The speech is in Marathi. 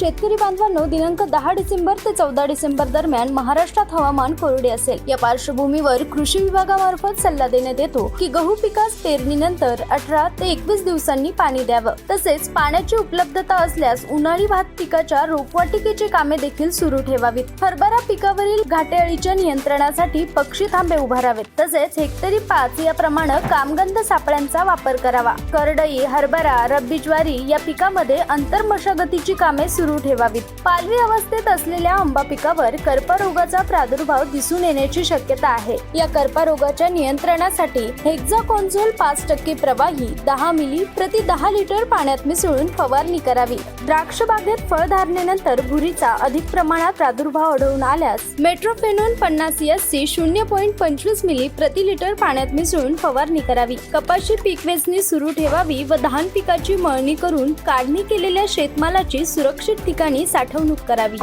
शेतकरी बांधवांनो दिनांक दहा डिसेंबर ते चौदा डिसेंबर दरम्यान महाराष्ट्रात हवामान कोरडे असेल. या पार्श्वभूमीवर कृषी विभागामार्फत सल्ला देण्यात येतो की गहू पिकास पेरणीनंतर अठरा ते एकवीस दिवसांनी पाणी द्यावं. तसेच पाण्याची उपलब्धता असल्यास उन्हाळी भात पिकाच्या रोपवाटिकेची कामे देखील सुरू ठेवावीत. हरभरा पिकावरील घाटेअळीच्या नियंत्रणासाठी पक्षी थांबे उभारावेत. तसेच हेक्टरी पाच याप्रमाणे कामगंध सापळ्यांचा वापर करावा. करडई हरभरा रब्बी ज्वारी या पिकामध्ये अंतर मशागतीची कामे सुरू ठेवावीत. पालवी अवस्थेत असलेल्या आंबा पिकावर कर्परोगाचा प्रादुर्भाव दिसून येण्याची शक्यता आहे. या कर्परोगाच्या नियंत्रणासाठी हेक्झाकॉन्झोल पाच टक्के प्रवाही दहा मिली प्रति दहा लिटर पाण्यात मिसळून फवारणी करावी. द्राक्ष बागेत फळधारणेनंतर भुरीचा अधिक प्रमाणात प्रादुर्भाव आढळून आल्यास मेट्रोफेनॉन पन्नास एस सी शून्य पॉईंट पंचवीस मिली प्रति लिटर पाण्यात मिसळून फवारणी करावी. कपाशी पीक वेचणी सुरू ठेवावी व धान पिकाची मळणी करून काढणी केलेल्या शेतमालाची सुरक्षित ठिकाणी साठवणूक करावी.